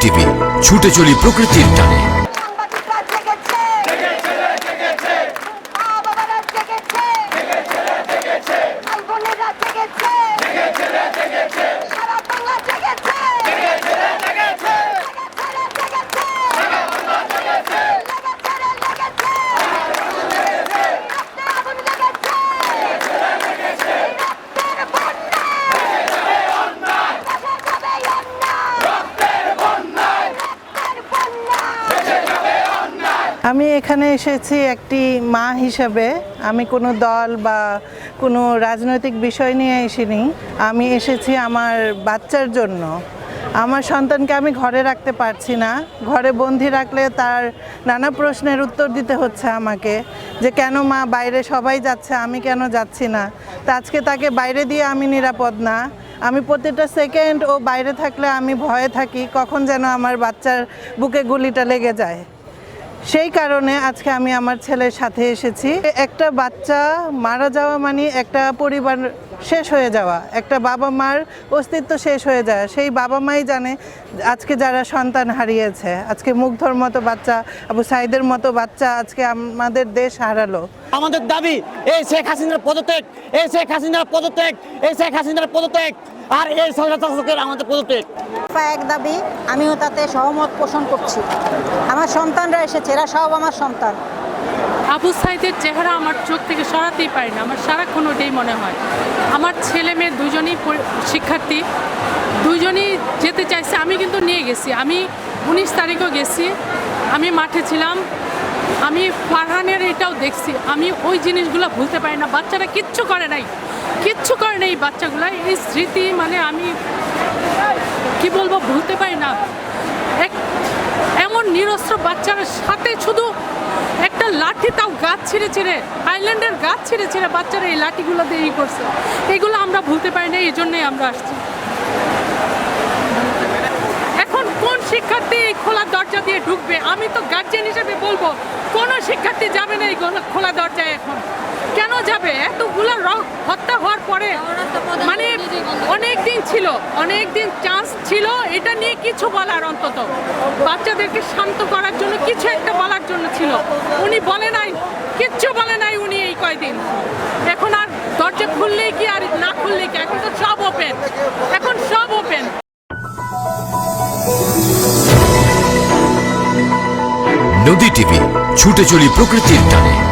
TV ছুটে চলি প্রকৃতির টানে। আমি এখানে এসেছি একটি মা হিসাবে। আমি কোনো দল বা কোনো রাজনৈতিক বিষয় নিয়ে এসিনি। আমি এসেছি আমার বাচ্চার জন্য। আমার সন্তানকে আমি ঘরে রাখতে পারছি না। ঘরে বন্দি রাখলে তার নানা প্রশ্নের উত্তর দিতে হচ্ছে আমাকে। যে কেন মা বাইরে সবাই যাচ্ছে, আমি কেন যাচ্ছি না? তা আজকে তাকে বাইরে দিয়ে আমি নিরাপদ না। আমি প্রতিটা সেকেন্ড ও বাইরে থাকলে আমি ভয়ে থাকি, কখন যেন আমার বাচ্চার বুকে গুলিটা লেগে যায়। সেই কারণে আজকে আমি আমার ছেলের সাথে এসেছি। একটা বাচ্চা মারা যাওয়া মানে একটা পরিবার শেষ হয়ে যাওয়া। একটা বাবা মার অস্তিত্ব শেষ হয়ে যায়। সেই বাবা মাই জানে আজকে যারা সন্তান হারিয়েছে। আজকে মুগ্ধর মতো বাচ্চা, আবু সাইদের মতো বাচ্চা আজকে আমাদের দেশ হারালো। আমাদের দাবি, এই শেখ হাসিনার পদত্যাগ, এই শেখ হাসিনার পদত্যাগ, এই শেখ হাসিনার পদত্যাগ। আর এই সরকার আমাদের পদত্যাগ। দফা এক দাবি আমিও তাতে সহমত পোষণ করছি। আমার সন্তানরা এসেছে এরা সব আমার সন্তান। আবু সাইদের চেহারা আমার চোখ থেকে সরাতেই পারি না আমার সারাক্ষণ ওটাই মনে হয়। আমার ছেলে মেয়ে দুজনেই শিক্ষার্থী দুজনেই যেতে চাইছে আমি কিন্তু নিয়ে গেছি। আমি উনিশ তারিখও গেছি আমি মাঠে ছিলাম আমি ফারহানের এটাও দেখছি। আমি ওই জিনিসগুলো ভুলতে পারি না। বাচ্চারা কিচ্ছু করে নাই। কিচ্ছু করে নাই বাচ্চাগুলো। এই স্মৃতি মানে আমি কি বলব, ভুলতে পারি না। এক, এমন নিরস্ত্র বাচ্চার সাথে শুধু একটা লাঠি তাও গাছ ছিঁড়ে ছিঁড়ে, আইল্যান্ডের গাছ ছিঁড়ে ছিঁড়ে বাচ্চারা এই লাঠিগুলো দিয়ে ই করছে। এগুলো আমরা ভুলতে পারি না এই জন্যই আমরা আসছি। এখন কোন শিক্ষার্থী এই খোলা দরজা দিয়ে ঢুকবে? আমি তো গার্জেন হিসেবে বলব শিক্ষার্থী যাবে না এই খোলা দরজায় এখন। কেন যাবে? এতগুলো হত্যা হওয়ার পরে মানে অনেক দিন ছিল অনেক দিন চান্স ছিল, এটা নিয়ে কিছু বলার অন্তত। বাচ্চাদেরকে শান্ত করার জন্য, কিছু একটা বলার জন্য ছিল। উনি বলে নাই, কিচ্ছু বলে নাই উনি এই কয়দিন। এখন আর দরজা খুললেই কি আর না খুললেই কি? এখন তো সব ওপেন এখন সব ওপেন নদী টিভি ছুটে চলি প্রকৃতির টানে।